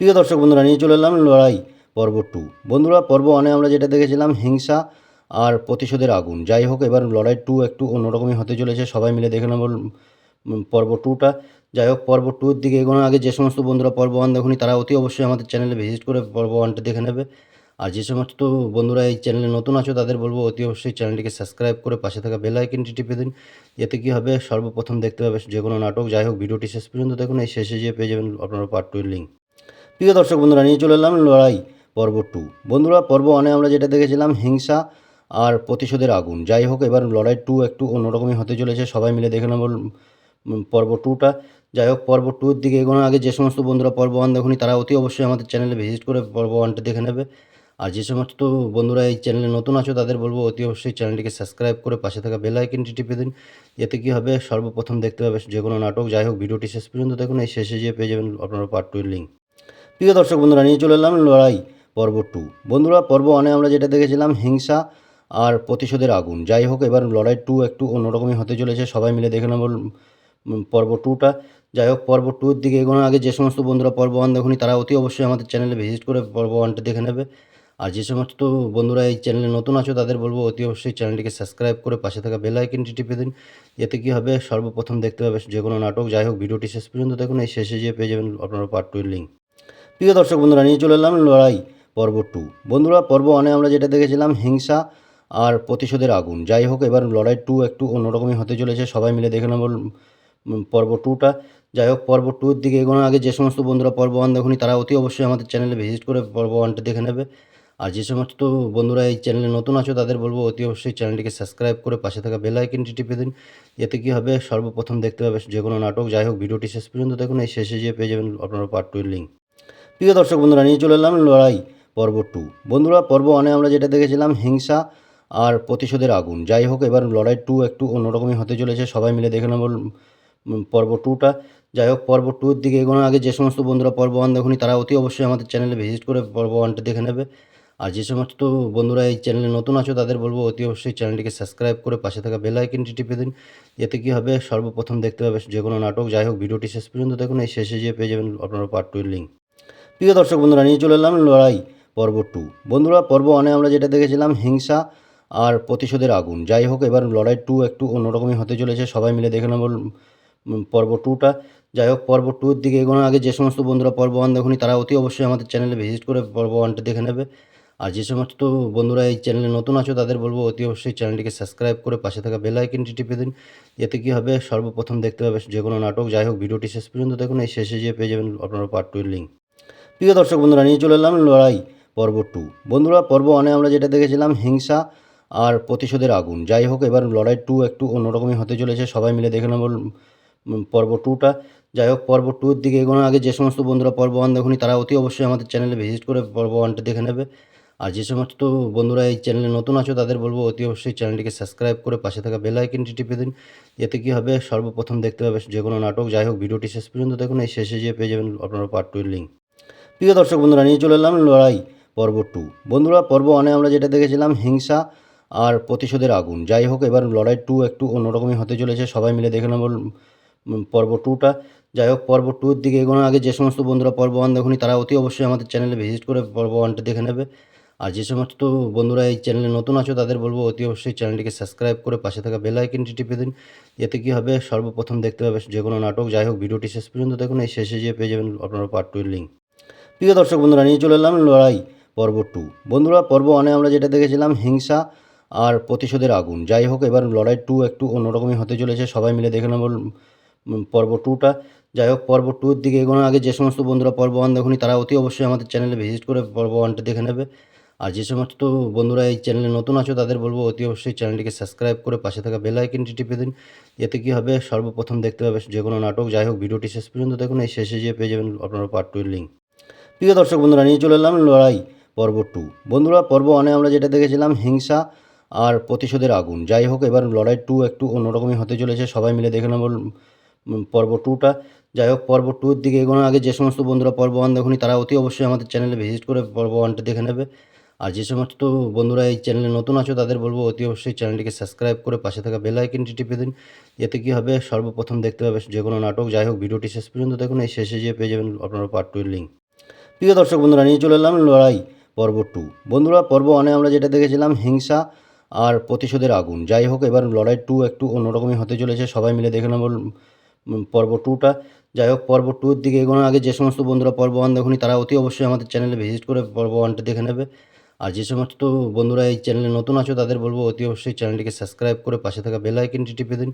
প্রিয় দর্শক বন্ধুরা, নিয়ে চলে এলাম লড়াই পর্ব টু বন্ধুরা, পর্ব ওয়ানে আমরা যেটা দেখেছিলাম, হিংসা আর প্রতিশোধের আগুন। যাই হোক, এবার লড়াই টু একটু অন্যরকমই হতে চলেছে। সবাই মিলে দেখে নেব পর্ব টুটা যাই হোক, পর্ব টুর দিকে এগোনোর আগে যে সমস্ত বন্ধুরা পর্ব ওয়ান দেখুনি, তারা অতি অবশ্যই আমাদের চ্যানেলে ভিজিট করে পর্ব ওয়ানটা দেখে নেবে। আর যে সমস্ত বন্ধুরা এই চ্যানেলে নতুন আছো, তাদের বলব অতি অবশ্যই চ্যানেলটিকে সাবস্ক্রাইব করে পাশে থাকা বেল আইকনটি টিপে দিন। এতে কী হবে? সর্বপ্রথম দেখতে পাবে যে কোনো নাটক। যাই হোক, ভিডিওটি শেষ পর্যন্ত দেখুন। এই শেষে যেয়ে পেয়ে যাবেন আপনারা পার্ট টুর লিঙ্ক প্রিয় দর্শক বন্ধুরা, নিয়ে চলে এলাম লড়াই পর্ব টু বন্ধুরা, পর্ব ওয়ানে আমরা যেটা দেখেছিলাম, হিংসা আর প্রতিশোধের আগুন। যাই হোক, এবার লড়াই টু একটু অন্যরকমই হতে চলেছে। সবাই মিলে দেখে নেব পর্ব টুটা যাই হোক, পর্ব টুর দিকে এগোনোর আগে যে সমস্ত বন্ধুরা পর্ব ওয়ান দেখুনি, তারা অতি অবশ্যই আমাদের চ্যানেলে ভিজিট করে পর্ব ওয়ানটা দেখে নেবে। আর যে সমস্ত বন্ধুরা এই চ্যানেলে নতুন আছো, তাদের বলব অতি অবশ্যই চ্যানেলটিকে সাবস্ক্রাইব করে পাশে থাকা বেল টিপে দিন। এতে কী হবে? সর্বপ্রথম দেখতে পাবে যে কোনো নাটক। যাই হোক, ভিডিওটি শেষ পর্যন্ত দেখুন। এই শেষে যেয়ে পেয়ে যাবেন আপনারা পার্ট টুর লিঙ্ক প্রিয় দর্শক বন্ধুরা, নিয়ে চলে এলাম লড়াই পর্ব টু বন্ধুরা, পর্ব ওয়ানে আমরা যেটা দেখেছিলাম, হিংসা আর প্রতিশোধের আগুন। যাই হোক, এবার লড়াই টু একটু অন্যরকমই হতে চলেছে। সবাই মিলে দেখে নেব পর্ব টুটা যাই হোক, পর্ব টুর দিকে এগোনোর আগে যে সমস্ত বন্ধুরা পর্ব ওয়ান দেখুনি, তারা অতি অবশ্যই আমাদের চ্যানেলে ভিজিট করে পর্ব ওয়ানটা দেখে নেবে। আর যে সমস্ত বন্ধুরা এই চ্যানেলে নতুন আছো, তাদের বলব অতি অবশ্যই চ্যানেলটিকে সাবস্ক্রাইব করে পাশে থাকা বেল আইকনটি টিপে দিন। এতে কী হবে? সর্বপ্রথম দেখতে পাবে যে কোনো নাটক। যাই হোক, ভিডিওটি শেষ পর্যন্ত দেখুন। এই শেষে যেয়ে পেয়ে যাবেন আপনারা পার্ট টুর লিঙ্ক প্রিয় দর্শক বন্ধুরা, নিয়ে চলে এলাম লড়াই পর্ব টু বন্ধুরা, পর্ব ওয়ানে আমরা যেটা দেখেছিলাম, হিংসা আর প্রতিশোধের আগুন। যাই হোক, এবার লড়াই টু একটু অন্যরকমই হতে চলেছে। সবাই মিলে দেখে নেব পর্ব টুটা যাই হোক, পর্ব টুর দিকে এগোনোর আগে যে সমস্ত বন্ধুরা পর্ব ওয়ান দেখুনি, তারা অতি অবশ্যই আমাদের চ্যানেলে ভিজিট করে পর্ব ওয়ানটা দেখে নেবে। আর যে সমস্ত বন্ধুরা এই চ্যানেলে নতুন আছো, তাদের বলব অতি অবশ্যই চ্যানেলটিকে সাবস্ক্রাইব করে পাশে থাকা বেল আইকনটি টিপে দিন। এতে কী হবে? সর্বপ্রথম দেখতে পাবে যে কোনো নাটক। যাই হোক, ভিডিওটি শেষ পর্যন্ত দেখুন। এই শেষে যেয়ে পেয়ে যাবেন আপনারা পার্ট টুর লিঙ্ক প্রিয় দর্শক বন্ধুরা, নিয়ে চলে এলাম লড়াই পর্ব টু বন্ধুরা, পর্ব ওয়ানে আমরা যেটা দেখেছিলাম, হিংসা আর প্রতিশোধের আগুন। যাই হোক, এবার লড়াই টু একটু অন্যরকমই হতে চলেছে। সবাই মিলে দেখে নেব পর্ব টুটা যাই হোক, পর্ব টুর দিকে এগোনোর আগে যে সমস্ত বন্ধুরা পর্ব ওয়ান দেখুনি, তারা অতি অবশ্যই আমাদের চ্যানেলে ভিজিট করে পর্ব ওয়ানটা দেখে নেবে। আর যে সমস্ত বন্ধুরা এই চ্যানেলে নতুন আছো, তাদের বলব অতি অবশ্যই চ্যানেলটিকে সাবস্ক্রাইব করে পাশে থাকা বেল আইকনটি টিপে দিন। এতে কী হবে? সর্বপ্রথম দেখতে পাবে যে কোনো নাটক। যাই হোক, ভিডিওটি শেষ পর্যন্ত দেখুন। এই শেষে যেয়ে পেয়ে যাবেন আপনারা পার্ট টুর লিঙ্ক প্রিয় দর্শক বন্ধুরা, নিয়ে চলে এলাম লড়াই পর্ব টু বন্ধুরা, পর্ব ওয়ানে আমরা যেটা দেখেছিলাম, হিংসা আর প্রতিশোধের আগুন। যাই হোক, এবার লড়াই টু একটু অন্যরকমই হতে চলেছে। সবাই মিলে দেখে নেব পর্ব টুটা যাই হোক, পর্ব টুর দিকে এগোনোর আগে যে সমস্ত বন্ধুরা পর্ব ওয়ান দেখুনি, তারা অতি অবশ্যই আমাদের চ্যানেলে ভিজিট করে পর্ব ওয়ানটা দেখে নেবে। আর যে সমস্ত বন্ধুরা এই চ্যানেলে নতুন আছো, তাদের বলব অতি অবশ্যই চ্যানেলটিকে সাবস্ক্রাইব করে পাশে থাকা বেল আইকনটি টিপে দিন। এতে কী হবে? সর্বপ্রথম দেখতে পাবে যে কোনো নাটক। যাই হোক, ভিডিওটি শেষ পর্যন্ত দেখুন। এই শেষে যেয়ে পেয়ে যাবেন আপনারা পার্ট টুর লিঙ্ক প্রিয় দর্শক বন্ধুরা, নিয়ে চলে এলাম লড়াই পর্ব টু বন্ধুরা, পর্ব ওয়ানে আমরা যেটা দেখেছিলাম, হিংসা আর প্রতিশোধের আগুন। যাই হোক, এবার লড়াই টু একটু অন্যরকমই হতে চলেছে। সবাই মিলে দেখে নেব পর্ব টুটা যাই হোক, পর্ব টুর দিকে এগোনোর আগে যে সমস্ত বন্ধুরা পর্ব ওয়ান দেখুনি, তারা অতি অবশ্যই আমাদের চ্যানেলে ভিজিট করে পর্ব ওয়ানটা দেখে নেবে। আর যে সমস্ত বন্ধুরা এই চ্যানেলে নতুন আছো, তাদের বলব অতি অবশ্যই চ্যানেলটিকে সাবস্ক্রাইব করে পাশে থাকা বেল আইকনটি টিপে দিন। এতে কী হবে? সর্বপ্রথম দেখতে পাবে যে কোনো নাটক। যাই হোক, ভিডিওটি শেষ পর্যন্ত দেখুন। এই শেষে যেয়ে পেয়ে যাবেন আপনারা পার্ট টুর লিঙ্ক প্রিয় দর্শক বন্ধুরা, নিয়ে চলে এলাম লড়াই পর্ব টু বন্ধুরা, পর্ব ওয়ানে আমরা যেটা দেখেছিলাম, হিংসা আর প্রতিশোধের আগুন। যাই হোক, এবার লড়াই টু একটু অন্যরকমই হতে চলেছে। সবাই মিলে দেখে নেব পর্ব টুটা যাই হোক, পর্ব টুর দিকে এগোনোর আগে যে সমস্ত বন্ধুরা পর্ব ওয়ান দেখুনি, তারা অতি অবশ্যই আমাদের চ্যানেলে ভিজিট করে পর্ব ওয়ানটা দেখে নেবে। আর যে সমস্ত বন্ধুরা এই চ্যানেলে নতুন আছো, তাদের বলব অতি অবশ্যই চ্যানেলটিকে সাবস্ক্রাইব করে পাশে থাকা বেল আইকনটি টিপে দিন। এতে কী হবে? সর্বপ্রথম দেখতে পাবে যে কোনো নাটক। যাই হোক, ভিডিওটি শেষ পর্যন্ত দেখুন। এই শেষে যেয়ে পেয়ে যাবেন আপনারা পার্ট টুর লিঙ্ক প্রিয় দর্শক বন্ধুরা, নিয়ে চলে এলাম লড়াই পর্ব টু বন্ধুরা, পর্ব ওয়ানে আমরা যেটা দেখেছিলাম, হিংসা আর প্রতিশোধের আগুন। যাই হোক, এবার লড়াই টু একটু অন্যরকমই হতে চলেছে। সবাই মিলে দেখে নেব পর্ব টুটা যাই হোক, পর্ব টুর দিকে এগোনোর আগে যে সমস্ত বন্ধুরা পর্ব ওয়ান দেখুনি, তারা অতি অবশ্যই আমাদের চ্যানেলে ভিজিট করে পর্ব ওয়ানটা দেখে নেবে। আর যে সমস্ত বন্ধুরা এই চ্যানেলে নতুন আছো, তাদের বলব অতি অবশ্যই চ্যানেলটিকে সাবস্ক্রাইব করে পাশে থাকা বেল আইকনটি টিপে দিন। এতে কী হবে? সর্বপ্রথম দেখতে পাবে যে কোনো নাটক। যাই হোক, ভিডিওটি শেষ পর্যন্ত দেখুন। এই শেষে যেয়ে পেয়ে যাবেন আপনারা পার্ট টুর লিঙ্ক প্রিয় দর্শক বন্ধুরা, নিয়ে চলে এলাম লড়াই পর্ব টু বন্ধুরা, পর্ব ওয়ানে আমরা যেটা দেখেছিলাম, হিংসা আর প্রতিশোধের আগুন। যাই হোক, এবার লড়াই টু একটু অন্যরকমই হতে চলেছে। সবাই মিলে দেখে নেব পর্ব টুটা যাই হোক, পর্ব টুর দিকে এগোনোর আগে যে সমস্ত বন্ধুরা পর্ব ওয়ান দেখুনি, তারা অতি অবশ্যই আমাদের চ্যানেলে ভিজিট করে পর্ব ওয়ানটা দেখে নেবে। আর যে সমস্ত বন্ধুরা এই চ্যানেলে নতুন আছো, তাদের বলব অতি অবশ্যই চ্যানেলটিকে সাবস্ক্রাইব করে পাশে থাকা বেল আইকনটি টিপে দিন। এতে কী হবে? সর্বপ্রথম দেখতে পাবে যে কোনো নাটক। যাই হোক, ভিডিওটি শেষ পর্যন্ত দেখুন। এই শেষে যেয়ে পেয়ে যাবেন আপনারা পার্ট টুর লিঙ্ক প্রিয় দর্শক বন্ধুরা, নিয়ে চলে এলাম লড়াই পর্ব টু বন্ধুরা, পর্ব ওয়ানে আমরা যেটা দেখেছিলাম, হিংসা আর প্রতিশোধের আগুন। যাই হোক, এবার লড়াই টু একটু অন্যরকমই হতে চলেছে। সবাই মিলে দেখে নেব পর্ব টুটা যাই হোক, পর্ব টুর দিকে এগোনোর আগে যে সমস্ত বন্ধুরা পর্ব ওয়ান দেখুনি, তারা অতি অবশ্যই আমাদের চ্যানেলে ভিজিট করে পর্ব ওয়ানটা দেখে নেবে। আর যে সমস্ত বন্ধুরা এই চ্যানেলে নতুন আছো, তাদের বলব অতি অবশ্যই চ্যানেলটিকে সাবস্ক্রাইব করে পাশে থাকা বেল আইকনটি টিপে দিন।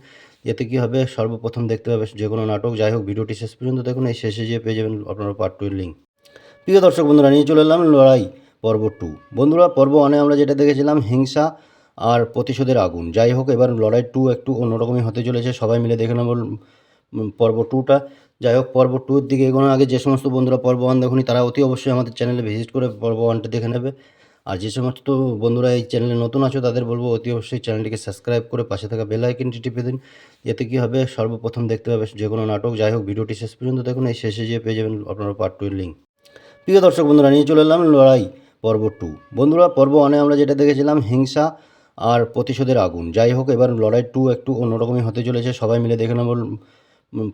এতে কী হবে? সর্বপ্রথম দেখতে পাবে যে কোনো নাটক। যাই হোক ভিডিওটি শেষ পর্যন্ত দেখুন। এই শেষে যেয়ে পেয়ে যাবেন আপনারা পার্ট টুর লিঙ্ক প্রিয় দর্শক বন্ধুরা, নিয়ে চলে এলাম লড়াই পর্ব টু বন্ধুরা, পর্ব ওয়ানে আমরা যেটা দেখেছিলাম, হিংসা আর প্রতিশোধের আগুন। যাই হোক, এবার লড়াই টু একটু অন্যরকমই হতে চলেছে। সবাই মিলে দেখে নেব পর্ব টুটা যাই হোক, পর্ব টুর দিকে এগোনোর আগে যে সমস্ত বন্ধুরা পর্ব ওয়ান দেখুনি, তারা অতি অবশ্যই আমাদের চ্যানেলে ভিজিট করে পর্ব ওয়ানটা দেখে নেবে। আর যে সমস্ত বন্ধুরা এই চ্যানেলে নতুন আছো, তাদের বলব অতি অবশ্যই চ্যানেলটিকে সাবস্ক্রাইব করে পাশে থাকা বেল আইকনটি টিপে দিন। এতে কী হবে? সর্বপ্রথম দেখতে পাবে যে কোনো নাটক। যাই হোক, ভিডিওটি শেষ পর্যন্ত দেখুন। এই শেষে যেয়ে পেয়ে যাবেন আপনারা পার্ট টুর লিঙ্ক প্রিয় দর্শক বন্ধুরা, নিয়ে চলে এলাম লড়াই পর্ব টু বন্ধুরা, পর্ব ওয়ানে আমরা যেটা দেখেছিলাম, হিংসা আর প্রতিশোধের আগুন। যাই হোক, এবার লড়াই টু একটু অন্যরকমই হতে চলেছে। সবাই মিলে দেখে নেব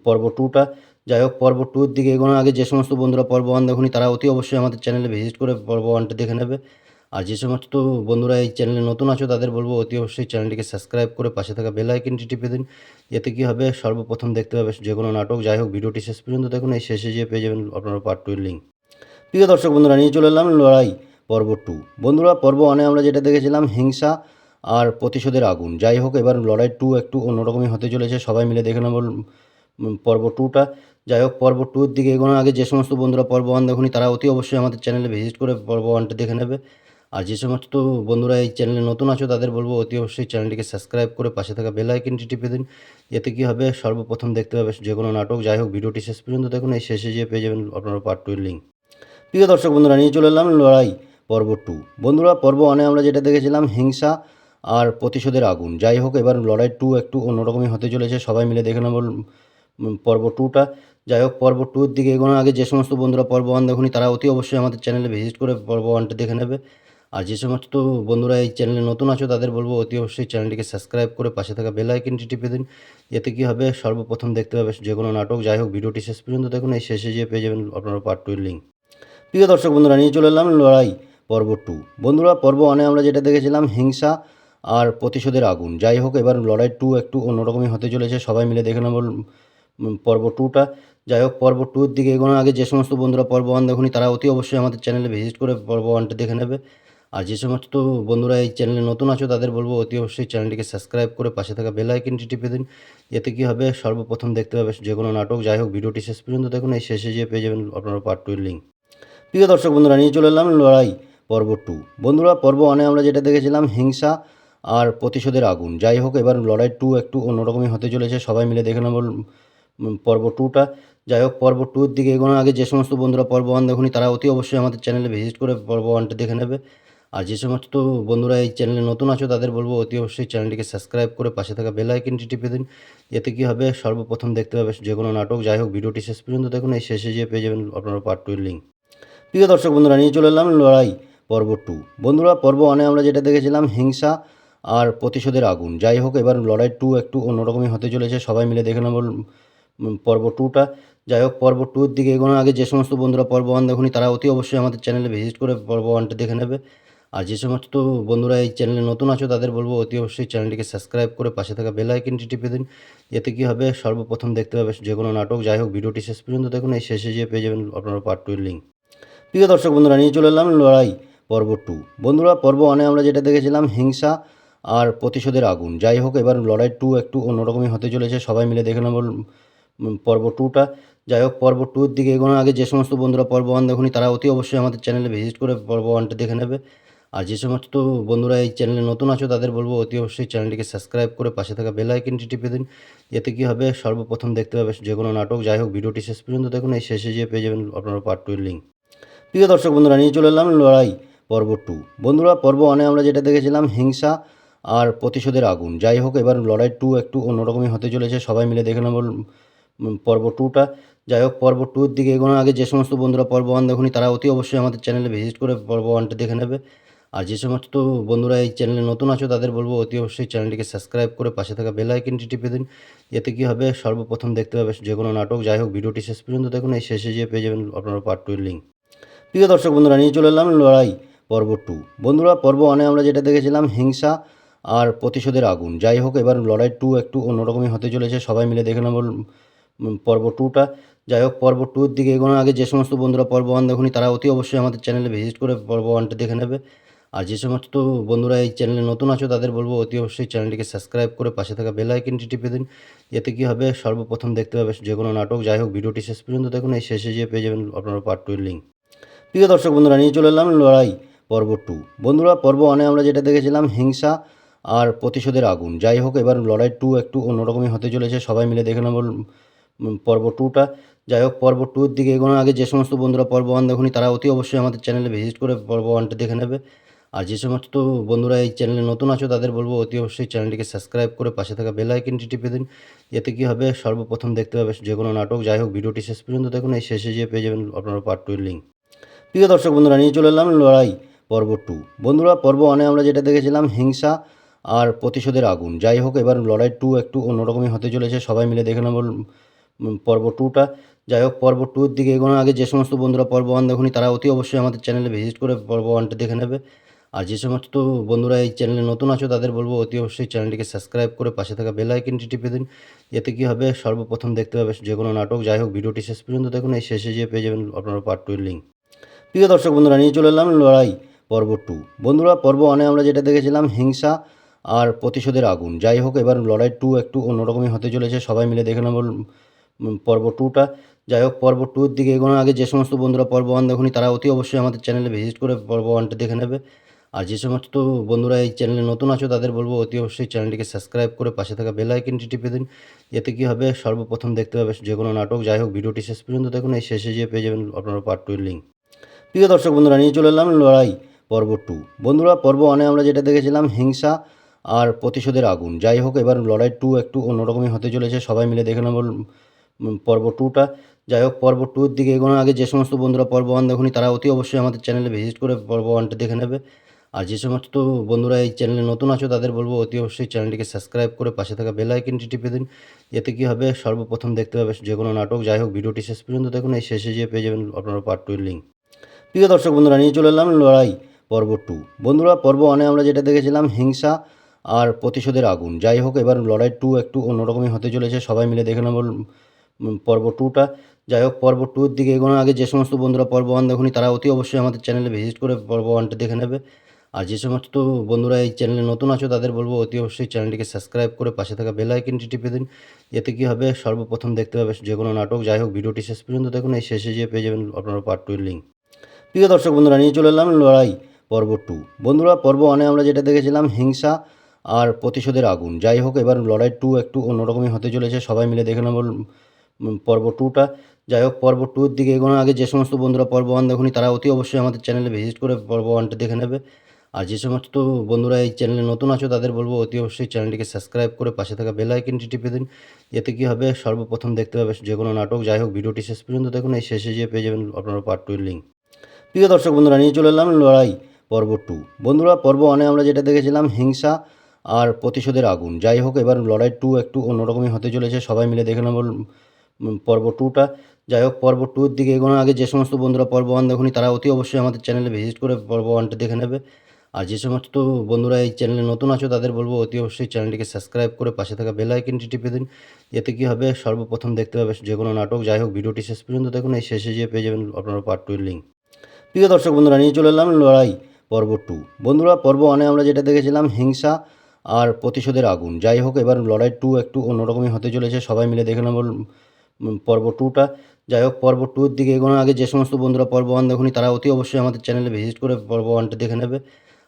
পর্ব টুটা যাই হোক, পর্ব টুর দিকে এগোনোর আগে যে সমস্ত বন্ধুরা পর্ব ওয়ান দেখুনি, তারা অতি অবশ্যই আমাদের চ্যানেলে ভিজিট করে পর্ব ওয়ানটা দেখে নেবে। আর যে সমস্ত বন্ধুরা এই চ্যানেলে নতুন আছো, তাদের বলব অতি অবশ্যই চ্যানেলটিকে সাবস্ক্রাইব করে পাশে থাকা বেল আইকনটি টিপে দিন। এতে কী হবে? সর্বপ্রথম দেখতে পাবে যে কোনো নাটক। যাই হোক, ভিডিওটি শেষ পর্যন্ত দেখুন। এই শেষে যেয়ে পেয়ে যাবেন আপনারা পার্ট টুর লিঙ্ক প্রিয় দর্শক বন্ধুরা, নিয়ে চলে এলাম লড়াই পর্ব টু বন্ধুরা, পর্ব ওয়ানে আমরা যেটা দেখেছিলাম, হিংসা আর প্রতিশোধের আগুন। যাই হোক, এবার লড়াই টু একটু অন্যরকমই হতে চলেছে। সবাই মিলে দেখে নেব পর্ব টুটা যাই হোক, পর্ব টুর দিকে এগোনোর আগে যে সমস্ত বন্ধুরা পর্ব ওয়ান দেখুনি, তারা অতি অবশ্যই আমাদের চ্যানেলে ভিজিট করে পর্ব ওয়ানটা দেখে নেবে। আর যে সমস্ত বন্ধুরা এই চ্যানেলে নতুন আছো, তাদের বলব অতি অবশ্যই চ্যানেলটিকে সাবস্ক্রাইব করে পাশে থাকা বেল আইকনটি টিপে দিন। এতে কী হবে? সর্বপ্রথম দেখতে পাবে যে কোনো নাটক। যাই হোক, ভিডিওটি শেষ পর্যন্ত দেখুন। এই শেষে যেয়ে পেয়ে যাবেন আপনারা পার্ট টুর লিঙ্ক প্রিয় দর্শক বন্ধুরা, নিয়ে চলে এলাম লড়াই পর্ব টু বন্ধুরা, পর্ব ওয়ানে আমরা যেটা দেখেছিলাম, হিংসা আর প্রতিশোধের আগুন। যাই হোক, এবার লড়াই টু একটু অন্যরকমই হতে চলেছে। সবাই মিলে দেখে নেব পর্ব টুটা যাই হোক, পর্ব টুর দিকে এগোনোর আগে যে সমস্ত বন্ধুরা পর্ব ওয়ান দেখুনি, তারা অতি অবশ্যই আমাদের চ্যানেলে ভিজিট করে পর্ব ওয়ানটা দেখে নেবে। আর যে সমস্ত বন্ধুরা এই চ্যানেলে নতুন আছো, তাদের বলব অতি অবশ্যই চ্যানেলটিকে সাবস্ক্রাইব করে পাশে থাকা বেল আইকনটি টিপে দিন। এতে কী হবে? সর্বপ্রথম দেখতে পাবে যে কোনো নাটক। যাই হোক, ভিডিওটি শেষ পর্যন্ত দেখুন। এই শেষে যেয়ে পেয়ে যাবেন আপনারা পার্ট টুর লিঙ্ক প্রিয় দর্শক বন্ধুরা, নিয়ে চলে এলাম লড়াই পর্ব টু বন্ধুরা, পর্ব ওয়ানে আমরা যেটা দেখেছিলাম, হিংসা আর প্রতিশোধের আগুন। যাই হোক, এবার লড়াই টু একটু অন্যরকমই হতে চলেছে। সবাই মিলে দেখে নেব পর্ব টুটা যাই হোক, পর্ব টুর দিকে এগোনোর আগে যে সমস্ত বন্ধুরা পর্ব ওয়ান দেখুনি, তারা অতি অবশ্যই আমাদের চ্যানেলে ভিজিট করে পর্ব ওয়ানটা দেখে নেবে। আর যে সমস্ত বন্ধুরা এই চ্যানেলে নতুন আছো, তাদের বলব অতি অবশ্যই চ্যানেলটিকে সাবস্ক্রাইব করে পাশে থাকা বেল আইকনটি টিপে দিন। এতে কী হবে? সর্বপ্রথম দেখতে পাবে যে কোনো নাটক। যাই হোক, ভিডিওটি শেষ পর্যন্ত দেখুন। এই শেষে যেয়ে পেয়ে যাবেন আপনারা পার্ট টুর লিঙ্ক প্রিয় দর্শক বন্ধুরা, নিয়ে চলে এলাম লড়াই পর্ব টু বন্ধুরা, পর্ব ওয়ানে আমরা যেটা দেখেছিলাম, হিংসা আর প্রতিশোধের আগুন। যাই হোক, এবার লড়াই টু একটু অন্যরকমই হতে চলেছে। সবাই মিলে দেখে নেব পর্ব টুটা যাই হোক, পর্ব টুর দিকে এগোনোর আগে যে সমস্ত বন্ধুরা পর্ব ওয়ান দেখুনি, তারা অতি অবশ্যই আমাদের চ্যানেলে ভিজিট করে পর্ব ওয়ানটা দেখে নেবে। আর যে সমস্ত বন্ধুরা এই চ্যানেলে নতুন আছো, তাদের বলব অতি অবশ্যই চ্যানেলটিকে সাবস্ক্রাইব করে পাশে থাকা বেল আইকনটি টিপে দিন। এতে কী হবে? সর্বপ্রথম দেখতে পাবে যে কোনো নাটক। যাই হোক, ভিডিওটি শেষ পর্যন্ত দেখুন। এই শেষে যেয়ে পেয়ে যাবেন আপনারা পার্ট টুর লিঙ্ক প্রিয় দর্শক বন্ধুরা, নিয়ে চলে এলাম লড়াই পর্ব টু বন্ধুরা, পর্ব ওয়ানে আমরা যেটা দেখেছিলাম, হিংসা আর প্রতিশোধের আগুন। যাই হোক, এবার লড়াই টু একটু অন্যরকমই হতে চলেছে। সবাই মিলে দেখে নেব পর্ব টুটা যাই হোক, পর্ব টুর দিকে এগোনোর আগে যে সমস্ত বন্ধুরা পর্ব ওয়ান দেখুনি, তারা অতি অবশ্যই আমাদের চ্যানেলে ভিজিট করে পর্ব ওয়ানটা দেখে নেবে। আর যে সমস্ত বন্ধুরা এই চ্যানেলে নতুন আছো, তাদের বলব অতি অবশ্যই চ্যানেলটিকে সাবস্ক্রাইব করে পাশে থাকা বেল আইকনটি টিপে দিন। এতে কী হবে? সর্বপ্রথম দেখতে পাবে যে কোনো নাটক। যাই হোক, ভিডিওটি শেষ পর্যন্ত দেখুন। এই শেষে যেয়ে পেয়ে যাবেন আপনারা পার্ট টুর লিঙ্ক প্রিয় দর্শক বন্ধুরা, নিয়ে চলে এলাম লড়াই পর্ব টু বন্ধুরা, পর্ব ওয়ানে আমরা যেটা দেখেছিলাম, হিংসা আর প্রতিশোধের আগুন। যাই হোক, এবার লড়াই টু একটু অন্যরকমই হতে চলেছে। সবাই মিলে দেখে নেব পর্ব টুটা যাই হোক, পর্ব টুর দিকে এগোনোর আগে যে সমস্ত বন্ধুরা পর্ব ওয়ান দেখুনি, তারা অতি অবশ্যই আমাদের চ্যানেলে ভিজিট করে পর্ব ওয়ানটা দেখে নেবে। আর যে সমস্ত বন্ধুরা এই চ্যানেলে নতুন আছো, তাদের বলব অতি অবশ্যই চ্যানেলটিকে সাবস্ক্রাইব করে পাশে থাকা বেল আইকনটি টিপে দিন। এতে কী হবে? সর্বপ্রথম দেখতে পাবে যে কোনো নাটক। যাই হোক, ভিডিওটি শেষ পর্যন্ত দেখুন। এই শেষে যেয়ে পেয়ে যাবেন আপনারা পার্ট টুর লিঙ্ক প্রিয় দর্শক বন্ধুরা, নিয়ে চলে এলাম লড়াই পর্ব টু বন্ধুরা, পর্ব ওয়ানে আমরা যেটা দেখেছিলাম, হিংসা আর প্রতিশোধের আগুন। যাই হোক, এবার লড়াই টু একটু অন্যরকমই হতে চলেছে। সবাই মিলে দেখে নেব পর্ব টুটা যাই হোক, পর্ব টুর দিকে এগোনোর আগে যে সমস্ত বন্ধুরা পর্ব ওয়ান দেখুনি, তারা অতি অবশ্যই আমাদের চ্যানেলে ভিজিট করে পর্ব ওয়ানটা দেখে নেবে। আর যে সমস্ত বন্ধুরা এই চ্যানেলে নতুন আছো, তাদের বলব অতি অবশ্যই চ্যানেলটিকে সাবস্ক্রাইব করে পাশে থাকা বেল আইকনটি টিপে দিন। এতে কী হবে? সর্বপ্রথম দেখতে পাবে যে কোনো নাটক। যাই হোক, ভিডিওটি শেষ পর্যন্ত দেখুন। এই শেষে যেয়ে পেয়ে যাবেন আপনারা পার্ট টুর লিঙ্ক প্রিয় দর্শক বন্ধুরা, নিয়ে চলে এলাম লড়াই পর্ব টু বন্ধুরা, পর্ব ওয়ানে আমরা যেটা দেখেছিলাম, হিংসা আর প্রতিশোধের আগুন। যাই হোক, এবার লড়াই টু একটু অন্যরকমই হতে চলেছে। সবাই মিলে দেখে নেব পর্ব টুটা যাই হোক, পর্ব টুর দিকে এগোনোর আগে যে সমস্ত বন্ধুরা পর্ব ওয়ান দেখুনি, তারা অতি অবশ্যই আমাদের চ্যানেলে ভিজিট করে পর্ব ওয়ানটা দেখে নেবে। আর যে সমস্ত বন্ধুরা এই চ্যানেলে নতুন আছো, তাদের বলব অতি অবশ্যই চ্যানেলটিকে সাবস্ক্রাইব করে পাশে থাকা বেল আইকনটি টিপে দিন। এতে কী হবে? সর্বপ্রথম দেখতে পাবে যে কোনো নাটক। যাই হোক, ভিডিওটি শেষ পর্যন্ত দেখুন। এই শেষে যেয়ে পেয়ে যাবেন আপনারা পার্ট টুর লিঙ্ক প্রিয় দর্শক বন্ধুরা, নিয়ে চলে এলাম লড়াই পর্ব টু বন্ধুরা, পর্ব ওয়ানে আমরা যেটা দেখেছিলাম, হিংসা আর প্রতিশোধের আগুন। যাই হোক, এবার লড়াই টু একটু অন্যরকমই হতে চলেছে। সবাই মিলে দেখে নেব পর্ব টুটা যাই হোক, পর্ব টুর দিকে এগোনোর আগে যে সমস্ত বন্ধুরা পর্ব ওয়ান দেখুনি, তারা অতি অবশ্যই আমাদের চ্যানেলে ভিজিট করে পর্ব ওয়ানটা দেখে নেবে। আর যে সমস্ত বন্ধুরা এই চ্যানেলে নতুন আছো, তাদের বলব অতি অবশ্যই চ্যানেলটিকে সাবস্ক্রাইব করে পাশে থাকা বেল আইকনটি টিপে দিন। এতে কী হবে? সর্বপ্রথম দেখতে পাবে যে কোনো নাটক। যাই হোক, ভিডিওটি শেষ পর্যন্ত দেখুন। এই শেষে যেয়ে পেয়ে যাবেন আপনারা পার্ট টুর লিঙ্ক প্রিয় দর্শক বন্ধুরা, নিয়ে চলে এলাম লড়াই পর্ব টু বন্ধুরা, পর্ব ওয়ানে আমরা যেটা দেখেছিলাম, হিংসা আর প্রতিশোধের আগুন। যাই হোক, এবার লড়াই টু একটু অন্যরকমই হতে চলেছে। সবাই মিলে দেখে নেব পর্ব টুটা যাই হোক, পর্ব টুর দিকে এগোনোর আগে যে সমস্ত বন্ধুরা পর্ব ওয়ান দেখুনি, তারা অতি অবশ্যই আমাদের চ্যানেলে ভিজিট করে পর্ব ওয়ানটা দেখে নেবে। আর যে সমস্ত বন্ধুরা এই চ্যানেলে নতুন আছো, তাদের বলব অতি অবশ্যই চ্যানেলটিকে সাবস্ক্রাইব করে পাশে থাকা বেল আইকনটি টিপে দিন। এতে কী হবে? সর্বপ্রথম দেখতে পাবে যে কোনো নাটক। যাই হোক, ভিডিওটি শেষ পর্যন্ত দেখুন। এই শেষে যেয়ে পেয়ে যাবেন আপনারা পার্ট টুর লিঙ্ক প্রিয় দর্শক বন্ধুরা, নিয়ে চলে এলাম লড়াই পর্ব টু বন্ধুরা, পর্ব ওয়ানে আমরা যেটা দেখেছিলাম, হিংসা আর প্রতিশোধের আগুন। যাই হোক, এবার লড়াই টু একটু অন্যরকমই হতে চলেছে। সবাই মিলে দেখে নেব পর্ব টুটা যাই হোক, পর্ব টুর দিকে এগোনোর আগে যে সমস্ত বন্ধুরা পর্ব ওয়ান দেখুনি, তারা অতি অবশ্যই আমাদের চ্যানেলে ভিজিট করে পর্ব ওয়ানটা দেখে নেবে। আর যে সমস্ত বন্ধুরা এই চ্যানেলে নতুন আছো, তাদের বলব অতি অবশ্যই চ্যানেলটিকে সাবস্ক্রাইব করে পাশে থাকা বেল আইকনটি টিপে দিন। এতে কী হবে? সর্বপ্রথম দেখতে পাবে যে কোনো নাটক। যাই হোক, ভিডিওটি শেষ পর্যন্ত দেখুন। এই শেষে যেয়ে পেয়ে যাবেন আপনারা পার্ট টুর লিঙ্ক প্রিয় দর্শক বন্ধুরা, নিয়ে চলে এলাম লড়াই পর্ব টু বন্ধুরা, পর্ব ওয়ানে আমরা যেটা দেখেছিলাম, হিংসা আর প্রতিশোধের আগুন। যাই হোক, এবার লড়াই টু একটু অন্যরকমই হতে চলেছে। সবাই মিলে দেখে নেব পর্ব টুটা যাই হোক, পর্ব টুর দিকে এগোনোর আগে যে সমস্ত বন্ধুরা পর্ব ওয়ান দেখুনি, তারা অতি অবশ্যই আমাদের চ্যানেলে ভিজিট করে পর্ব ওয়ানটা দেখে নেবে। আর যে সমস্ত বন্ধুরা এই চ্যানেলে নতুন আছো, তাদের বলব অতি অবশ্যই চ্যানেলটিকে সাবস্ক্রাইব করে পাশে থাকা বেল আইকনটি টিপে দিন। এতে কী হবে? সর্বপ্রথম দেখতে পাবে যে কোনো নাটক। যাই হোক, ভিডিওটি শেষ পর্যন্ত দেখুন। এই শেষে যেয়ে পেয়ে যাবেন আপনারা পার্ট টুর লিঙ্ক প্রিয় দর্শক বন্ধুরা, নিয়ে চলে এলাম লড়াই পর্ব টু বন্ধুরা, পর্ব ওয়ানে আমরা যেটা দেখেছিলাম, হিংসা আর প্রতিশোধের আগুন। যাই হোক, এবার লড়াই টু একটু অন্যরকমই হতে চলেছে। সবাই মিলে দেখে নেব পর্ব টুটা যাই হোক, পর্ব টুর দিকে এগোনোর আগে যে সমস্ত বন্ধুরা পর্ব ওয়ান দেখুনি, তারা অতি অবশ্যই আমাদের চ্যানেলে ভিজিট করে পর্ব ওয়ানটা দেখে নেবে। আর যে সমস্ত বন্ধুরা এই চ্যানেলে নতুন আছো, তাদের বলব অতি অবশ্যই চ্যানেলটিকে সাবস্ক্রাইব করে পাশে থাকা বেল আইকনটি টিপে দিন। এতে কী হবে? সর্বপ্রথম দেখতে পাবে যে কোনো নাটক। যাই হোক, ভিডিওটি শেষ পর্যন্ত দেখুন। এই শেষে যেয়ে পেয়ে যাবেন আপনারা পার্ট টুর লিঙ্ক প্রিয় দর্শক বন্ধুরা, নিয়ে চলে এলাম লড়াই পর্ব টু বন্ধুরা, পর্ব ওয়ানে আমরা যেটা দেখেছিলাম, হিংসা আর প্রতিশোধের আগুন। যাই হোক, এবার লড়াই টু একটু অন্যরকমই হতে চলেছে। সবাই মিলে দেখে নেব পর্ব টুটা যাই হোক, পর্ব টুর দিকে এগোনোর আগে যে সমস্ত বন্ধুরা পর্ব ওয়ান দেখুনি, তারা অতি অবশ্যই আমাদের চ্যানেলে ভিজিট করে পর্ব ওয়ানটা দেখে নেবে। আর যে সমস্ত বন্ধুরা এই চ্যানেলে নতুন আছো, তাদের বলব অতি অবশ্যই চ্যানেলটিকে সাবস্ক্রাইব করে পাশে থাকা বেল আইকনটি টিপে দিন। এতে কী হবে? সর্বপ্রথম দেখতে পাবে যে কোনো নাটক। যাই হোক, ভিডিওটি শেষ পর্যন্ত দেখুন। এই শেষে যেয়ে পেয়ে যাবেন আপনারা পার্ট টুর লিঙ্ক প্রিয় দর্শক বন্ধুরা, নিয়ে চলে এলাম লড়াই পর্ব টু বন্ধুরা, পর্ব ওয়ানে আমরা যেটা দেখেছিলাম, হিংসা আর প্রতিশোধের আগুন। যাই হোক, এবার লড়াই টু একটু অন্যরকমই হতে চলেছে। সবাই মিলে দেখে নেব পর্ব টুটা যাই হোক, পর্ব টুর দিকে এগোনোর আগে যে সমস্ত বন্ধুরা পর্ব ওয়ান দেখুনি, তারা অতি অবশ্যই আমাদের চ্যানেলে ভিজিট করে পর্ব ওয়ানটা দেখে নেবে। আর যে সমস্ত বন্ধুরা এই চ্যানেলে নতুন আছো, তাদের বলব অতি অবশ্যই চ্যানেলটিকে সাবস্ক্রাইব করে পাশে থাকা বেল আইকনটি টিপে দিন। এতে কী হবে? সর্বপ্রথম দেখতে পাবে যে কোনো নাটক। যাই হোক, ভিডিওটি শেষ পর্যন্ত দেখুন। এই শেষে যেয়ে পেয়ে যাবেন আপনারা পার্ট টুর লিঙ্ক প্রিয় দর্শক বন্ধুরা, নিয়ে চলে এলাম লড়াই পর্ব টু বন্ধুরা, পর্ব ওয়ানে আমরা যেটা দেখেছিলাম, হিংসা আর প্রতিশোধের আগুন। যাই হোক, এবার লড়াই টু একটু অন্যরকমই হতে চলেছে। সবাই মিলে দেখে নেব পর্ব টুটা যাই হোক, পর্ব টুর দিকে এগোনোর আগে যে সমস্ত বন্ধুরা পর্ব ওয়ান দেখুনি, তারা অতি অবশ্যই আমাদের চ্যানেলে ভিজিট করে পর্ব ওয়ানটা দেখে নেবে।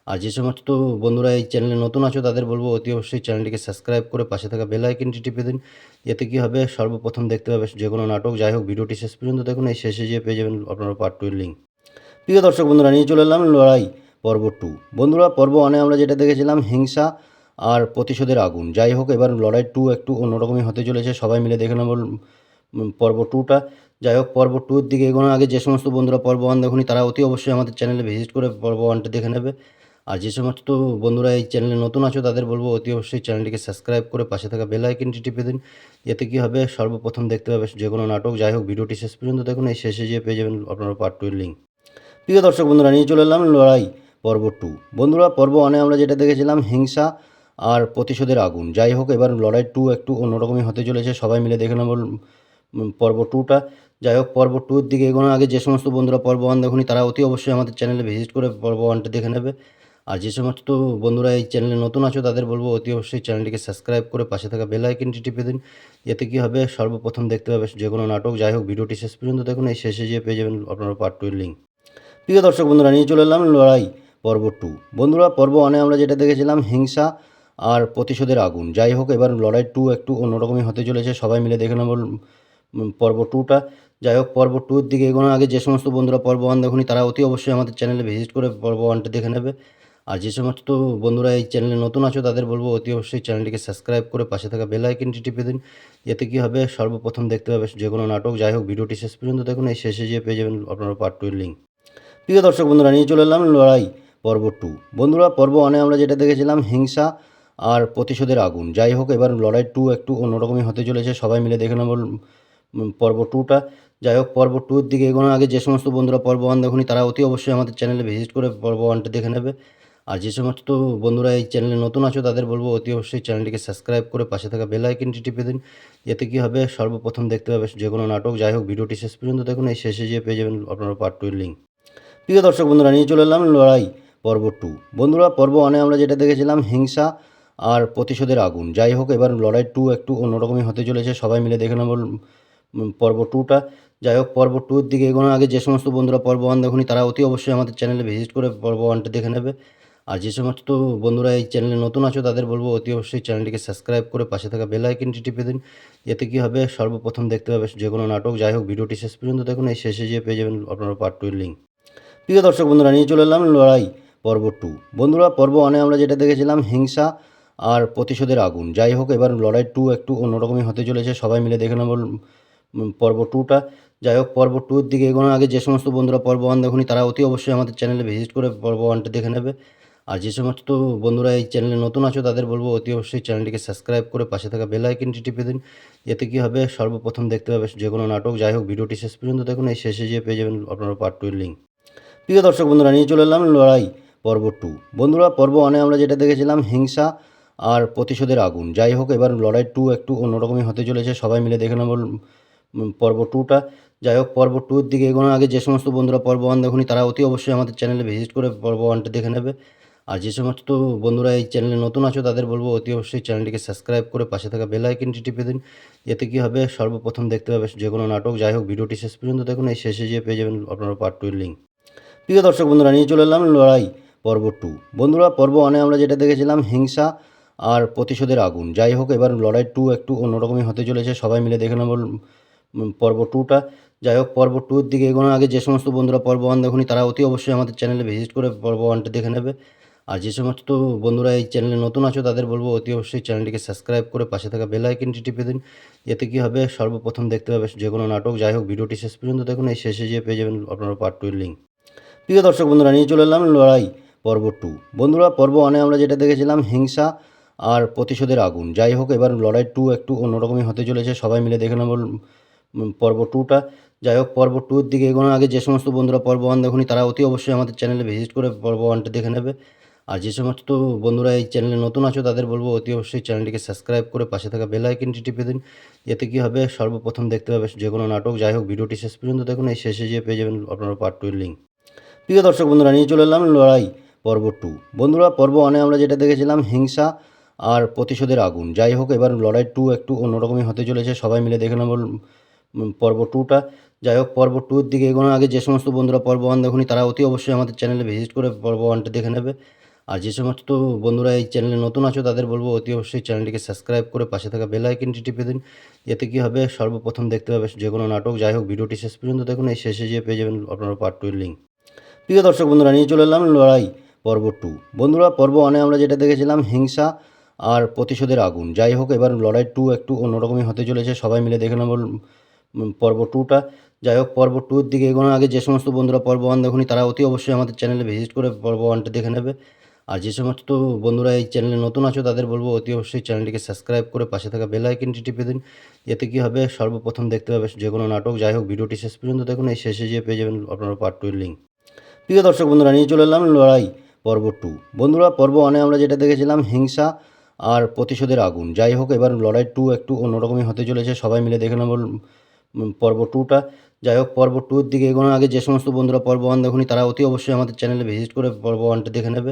আর যে সমস্ত বন্ধুরা এই চ্যানেলে নতুন আছো, তাদের বলব অতি অবশ্যই চ্যানেলটিকে সাবস্ক্রাইব করে পাশে থাকা বেল আইকনটি টিপে দিন। এতে কী হবে? সর্বপ্রথম দেখতে পাবে যে কোনো নাটক। যাই হোক, ভিডিওটি শেষ পর্যন্ত দেখুন। এই শেষে যেয়ে পেয়ে যাবেন আপনারা পার্ট টুর লিঙ্ক প্রিয় দর্শক বন্ধুরা, নিয়ে চলে এলাম লড়াই পর্ব টু বন্ধুরা, পর্ব ওয়ানে আমরা যেটা দেখেছিলাম, হিংসা আর প্রতিশোধের আগুন। যাই হোক, এবার লড়াই টু একটু অন্যরকমই হতে চলেছে। সবাই মিলে দেখে নেব পর্ব টুটা যাই হোক, পর্ব টুর দিকে এগোনোর আগে যে সমস্ত বন্ধুরা পর্ব ওয়ান দেখুনি, তারা অতি অবশ্যই আমাদের চ্যানেলে ভিজিট করে পর্ব ওয়ানটা দেখে নেবে। আর যে সমস্ত বন্ধুরা এই চ্যানেলে নতুন আছো, তাদের বলব অতি অবশ্যই চ্যানেলটিকে সাবস্ক্রাইব করে পাশে থাকা বেল আইকনটি টিপে দিন। এতে কী হবে? সর্বপ্রথম দেখতে পাবে যে কোনো নাটক। যাই হোক, ভিডিওটি শেষ পর্যন্ত দেখুন। এই শেষে যেয়ে পেয়ে যাবেন আপনারা পার্ট টুর লিঙ্ক প্রিয় দর্শক বন্ধুরা, নিয়ে চলে এলাম লড়াই পর্ব টু বন্ধুরা, পর্ব ওয়ানে আমরা যেটা দেখেছিলাম, হিংসা আর প্রতিশোধের আগুন। যাই হোক, এবার লড়াই টু একটু অন্যরকমই হতে চলেছে। সবাই মিলে দেখে নেব পর্ব টুটা যাই হোক, পর্ব টুর দিকে এগোনোর আগে যে সমস্ত বন্ধুরা পর্ব ওয়ান দেখুনি, তারা অতি অবশ্যই আমাদের চ্যানেলে ভিজিট করে পর্ব ওয়ানটা দেখে নেবে। আর যে সমস্ত বন্ধুরা এই চ্যানেলে নতুন আছো, তাদের বলব অতি অবশ্যই চ্যানেলটিকে সাবস্ক্রাইব করে পাশে থাকা বেল আইকনটি টিপে দিন। এতে কী হবে? সর্বপ্রথম দেখতে পাবে যে কোনো নাটক। যাই হোক, ভিডিওটি শেষ পর্যন্ত দেখুন। এই শেষে যেয়ে পেয়ে যাবেন আপনারা পার্ট টুর লিঙ্ক প্রিয় দর্শক বন্ধুরা, নিয়ে চলে এলাম লড়াই পর্ব টু বন্ধুরা, পর্ব ওয়ানে আমরা যেটা দেখেছিলাম, হিংসা আর প্রতিশোধের আগুন। যাই হোক, এবার লড়াই টু একটু অন্যরকমই হতে চলেছে। সবাই মিলে দেখে নেব পর্ব টুটা যাই হোক, পর্ব টুর দিকে এগোনোর আগে যে সমস্ত বন্ধুরা পর্ব ওয়ান দেখুনি, তারা অতি অবশ্যই আমাদের চ্যানেলে ভিজিট করে পর্ব ওয়ানটা দেখে নেবে। আর যে সমস্ত বন্ধুরা এই চ্যানেলে নতুন আছো, তাদের বলব অতি অবশ্যই চ্যানেলটিকে সাবস্ক্রাইব করে পাশে থাকা বেল আইকনটি টিপে দিন। এতে কী হবে? সর্বপ্রথম দেখতে পাবে যে কোনো নাটক। যাই হোক ভিডিওটি শেষ পর্যন্ত দেখুন। এই শেষে যেয়ে পেয়ে যাবেন আপনারা পার্ট টুর লিঙ্ক প্রিয় দর্শক বন্ধুরা, নিয়ে চলে এলাম লড়াই পর্ব টু বন্ধুরা, পর্ব ওয়ানে আমরা যেটা দেখেছিলাম, হিংসা আর প্রতিশোধের আগুন। যাই হোক, এবার লড়াই টু একটু অন্যরকমই হতে চলেছে। সবাই মিলে দেখে নেব পর্ব টুটা যাই হোক, পর্ব টুর দিকে এগোনোর আগে যে সমস্ত বন্ধুরা পর্ব ওয়ান দেখুনি, তারা অতি অবশ্যই আমাদের চ্যানেলে ভিজিট করে পর্ব ওয়ানটা দেখে নেবে। আর যে সমস্ত বন্ধুরা এই চ্যানেলে নতুন আছো, তাদের বলব অতি অবশ্যই চ্যানেলটিকে সাবস্ক্রাইব করে পাশে থাকা বেল আইকনটি টিপে দিন। এতে কী হবে? সর্বপ্রথম দেখতে পাবে যে কোনো নাটক। যাই হোক, ভিডিওটি শেষ পর্যন্ত দেখুন। এই শেষে যেয়ে পেয়ে যাবেন আপনারা পার্ট টুর লিঙ্ক প্রিয় দর্শক বন্ধুরা, নিয়ে চলে এলাম লড়াই পর্ব টু বন্ধুরা, পর্ব ওয়ানে আমরা যেটা দেখেছিলাম, হিংসা আর প্রতিশোধের আগুন। যাই হোক, এবার লড়াই টু একটু অন্যরকমই হতে চলেছে। সবাই মিলে দেখে নেব পর্ব টুটা যাই হোক, পর্ব টুর দিকে এগোনোর আগে যে সমস্ত বন্ধুরা পর্ব ওয়ান দেখুনি, তারা অতি অবশ্যই আমাদের চ্যানেলে ভিজিট করে পর্ব ওয়ানটা দেখে নেবে। আর যে সমস্ত বন্ধুরা এই চ্যানেলে নতুন আছো, তাদের বলব অতি অবশ্যই চ্যানেলটিকে সাবস্ক্রাইব করে পাশে থাকা বেল আইকনটি টিপে দিন। এতে কী হবে? সর্বপ্রথম দেখতে পাবে যে কোনো নাটক। যাই হোক ভিডিওটি শেষ পর্যন্ত দেখুন। এই শেষে যেয়ে পেয়ে যাবেন আপনারা পার্ট টুর লিঙ্ক প্রিয় দর্শক বন্ধুরা, নিয়ে চলে এলাম লড়াই পর্ব টু বন্ধুরা, পর্ব ওয়ানে আমরা যেটা দেখেছিলাম, হিংসা আর প্রতিশোধের আগুন। যাই হোক, এবার লড়াই টু একটু অন্যরকমই হতে চলেছে। সবাই মিলে দেখে নেব পর্ব টুটা যাই হোক, পর্ব টুর দিকে এগোনোর আগে যে সমস্ত বন্ধুরা পর্ব ওয়ান দেখুনি, তারা অতি অবশ্যই আমাদের চ্যানেলে ভিজিট করে পর্ব ওয়ানটা দেখে নেবে। আর যে সমস্ত বন্ধুরা এই চ্যানেলে নতুন আছো, তাদের বলব অতি অবশ্যই চ্যানেলটিকে সাবস্ক্রাইব করে পাশে থাকা বেল আইকনটি টিপে দিন। এতে কী হবে? সর্বপ্রথম দেখতে পাবে যে কোনো নাটক। যাই হোক ভিডিওটি শেষ পর্যন্ত দেখুন। এই শেষে যেয়ে পেয়ে যাবেন আপনারা পার্ট টুর লিঙ্ক প্রিয় দর্শক বন্ধুরা, নিয়ে চলে এলাম লড়াই পর্ব টু বন্ধুরা, পর্ব ওয়ানে আমরা যেটা দেখেছিলাম, হিংসা আর প্রতিশোধের আগুন। যাই হোক, এবার লড়াই টু একটু অন্যরকমই হতে চলেছে। সবাই মিলে দেখে নেব পর্ব টুটা যাই হোক, পর্ব টুর দিকে এগোনোর আগে যে সমস্ত বন্ধুরা পর্ব ওয়ান দেখুনি, তারা অতি অবশ্যই আমাদের চ্যানেলে ভিজিট করে পর্ব ওয়ানটা দেখে নেবে। আর যে সমস্ত বন্ধুরা এই চ্যানেলে নতুন আছো, তাদের বলব অতি অবশ্যই চ্যানেলটিকে সাবস্ক্রাইব করে পাশে থাকা বেল আইকনটি টিপে দিন। এতে কী হবে? সর্বপ্রথম দেখতে পাবে যে কোনো নাটক। যাই হোক ভিডিওটি শেষ পর্যন্ত দেখুন। এই শেষে যেয়ে পেয়ে যাবেন আপনারা পার্ট টুর লিঙ্ক প্রিয় দর্শক বন্ধুরা, নিয়ে চলে এলাম লড়াই পর্ব টু বন্ধুরা, পর্ব ওয়ানে আমরা যেটা দেখেছিলাম, হিংসা আর প্রতিশোধের আগুন। যাই হোক, এবার লড়াই টু একটু অন্যরকমই হতে চলেছে। সবাই মিলে দেখে নেব পর্ব টুটা যাই হোক, পর্ব টুর দিকে এগোনোর আগে যে সমস্ত বন্ধুরা পর্ব ওয়ান দেখুনি, তারা অতি অবশ্যই আমাদের চ্যানেলে ভিজিট করে পর্ব ওয়ানটা দেখে নেবে। আর যে সমস্ত বন্ধুরা এই চ্যানেলে নতুন আছো, তাদের বলব অতি অবশ্যই চ্যানেলটিকে সাবস্ক্রাইব করে পাশে থাকা বেল আইকনটি টিপে দিন। এতে কী হবে? সর্বপ্রথম দেখতে পাবে যে কোনো নাটক। যাই হোক ভিডিওটি শেষ পর্যন্ত দেখুন। এই শেষে যেয়ে পেয়ে যাবেন আপনারা পার্ট টুর লিঙ্ক প্রিয় দর্শক বন্ধুরা, নিয়ে চলে এলাম লড়াই পর্ব টু বন্ধুরা, পর্ব ওয়ানে আমরা যেটা দেখেছিলাম, হিংসা আর প্রতিশোধের আগুন। যাই হোক, এবার লড়াই টু একটু অন্যরকমই হতে চলেছে। সবাই মিলে দেখে নেব পর্ব টুটা যাই হোক, পর্ব টুর দিকে এগোনোর আগে যে সমস্ত বন্ধুরা পর্ব ওয়ান দেখুনি, তারা অতি অবশ্যই আমাদের চ্যানেলে ভিজিট করে পর্ব ওয়ানটা দেখে নেবে। আর যে সমস্ত বন্ধুরা এই চ্যানেলে নতুন আছো, তাদের বলব অতি অবশ্যই চ্যানেলটিকে সাবস্ক্রাইব করে পাশে থাকা বেল আইকনটি টিপে দিন। এতে কী হবে? সর্বপ্রথম দেখতে পাবে যে কোনো নাটক। যাই হোক ভিডিওটি শেষ পর্যন্ত দেখুন। এই শেষে যেয়ে পেয়ে যাবেন আপনারা পার্ট টুর লিঙ্ক প্রিয় দর্শক বন্ধুরা, নিয়ে চলে এলাম লড়াই পর্ব টু বন্ধুরা, পর্ব ওয়ানে আমরা যেটা দেখেছিলাম, হিংসা আর প্রতিশোধের আগুন। যাই হোক, এবার লড়াই টু একটু অন্যরকমই হতে চলেছে। সবাই মিলে দেখে নেব পর্ব টুটা যাই হোক, পর্ব টুর দিকে এগোনোর আগে যে সমস্ত বন্ধুরা পর্ব ওয়ান দেখুনি, তারা অতি অবশ্যই আমাদের চ্যানেলে ভিজিট করে পর্ব ওয়ানটা দেখে নেবে। আর যে সমস্ত বন্ধুরা এই চ্যানেলে নতুন আছো, তাদের বলব অতি অবশ্যই চ্যানেলটিকে সাবস্ক্রাইব করে পাশে থাকা বেল আইকনটি টিপে দিন। এতে কী হবে? সর্বপ্রথম দেখতে পাবে যে কোনো নাটক। যাই হোক ভিডিওটি শেষ পর্যন্ত দেখুন। এই শেষে যেয়ে পেয়ে যাবেন আপনারা পার্ট টুর লিঙ্ক প্রিয় দর্শক বন্ধুরা, নিয়ে চলে এলাম লড়াই পর্ব টু বন্ধুরা, পর্ব ওয়ানে আমরা যেটা দেখেছিলাম, হিংসা আর প্রতিশোধের আগুন। যাই হোক, এবার লড়াই টু একটু অন্যরকমই হতে চলেছে। সবাই মিলে দেখে নেব পর্ব টুটা যাই হোক, পর্ব টুর দিকে এগোনোর আগে যে সমস্ত বন্ধুরা পর্ব ওয়ান দেখুনি, তারা অতি অবশ্যই আমাদের চ্যানেলে ভিজিট করে পর্ব ওয়ানটা দেখে নেবে। আর যে সমস্ত বন্ধুরা এই চ্যানেলে নতুন আছো, তাদের বলব অতি অবশ্যই চ্যানেলটিকে সাবস্ক্রাইব করে পাশে থাকা বেল আইকনটি টিপে দিন। এতে কী হবে? সর্বপ্রথম দেখতে পাবে যে কোনো নাটক। যাই হোক ভিডিওটি শেষ পর্যন্ত দেখুন। এই শেষে যেয়ে পেয়ে যাবেন আপনারা পার্ট টুর লিঙ্ক প্রিয় দর্শক বন্ধুরা, নিয়ে চলে এলাম লড়াই পর্ব টু বন্ধুরা, পর্ব ওয়ানে আমরা যেটা দেখেছিলাম, হিংসা আর প্রতিশোধের আগুন। যাই হোক, এবার লড়াই টু একটু অন্যরকমই হতে চলেছে। সবাই মিলে দেখে নেব পর্ব টুটা যাই হোক, পর্ব টুর দিকে এগোনোর আগে যে সমস্ত বন্ধুরা পর্ব ওয়ান দেখুনি, তারা অতি অবশ্যই আমাদের চ্যানেলে ভিজিট করে পর্ব ওয়ানটা দেখে নেবে।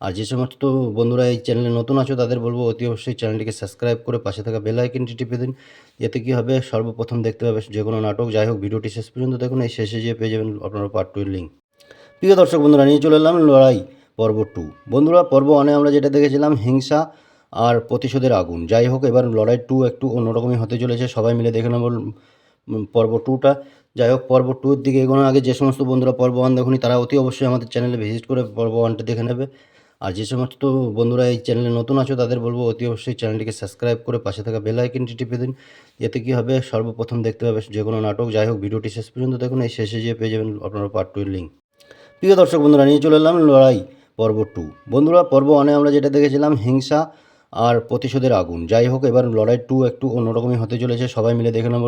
আর যে সমস্ত বন্ধুরা এই চ্যানেলে নতুন আছো, তাদের বলব অতি অবশ্যই চ্যানেলটিকে সাবস্ক্রাইব করে পাশে থাকা বেল আইকনটি টিপে দিন। এতে কী হবে? সর্বপ্রথম দেখতে পাবে যে কোনো নাটক। যাই হোক ভিডিওটি শেষ পর্যন্ত দেখুন। এই শেষে যেয়ে পেয়ে যাবেন আপনারা পার্ট টুর লিঙ্ক প্রিয় দর্শক বন্ধুরা, নিয়ে চলে এলাম লড়াই পর্ব টু বন্ধুরা, পর্ব ওয়ানে আমরা যেটা দেখেছিলাম, হিংসা আর প্রতিশোধের আগুন। যাই হোক, এবার লড়াই টু একটু অন্যরকমই হতে চলেছে। সবাই মিলে দেখে নেব পর্ব টুটা যাই হোক, পর্ব টুর দিকে এগোনোর আগে যে সমস্ত বন্ধুরা পর্ব ওয়ান দেখুনি, তারা অতি অবশ্যই আমাদের চ্যানেলে ভিজিট করে পর্ব ওয়ানটা দেখে নেবে। আর যে সমস্ত বন্ধুরা এই চ্যানেলে নতুন আছো, তাদের বলব অতি অবশ্যই চ্যানেলটিকে সাবস্ক্রাইব করে পাশে থাকা বেল আইকনটি টিপে দিন। এতে কী হবে? সর্বপ্রথম দেখতে পাবে যে কোনো নাটক। যাই হোক, ভিডিওটি শেষ পর্যন্ত দেখুন। এই শেষে যেয়ে পেয়ে যাবেন আপনারা পার্ট টুর লিঙ্ক প্রিয় দর্শক বন্ধুরা, নিয়ে চলে এলাম লড়াই পর্ব টু বন্ধুরা, পর্ব ওয়ানে আমরা যেটা দেখেছিলাম, হিংসা আর প্রতিশোধের আগুন। যাই হোক, এবার লড়াই টু একটু অন্যরকমই হতে চলেছে। সবাই মিলে দেখে নেব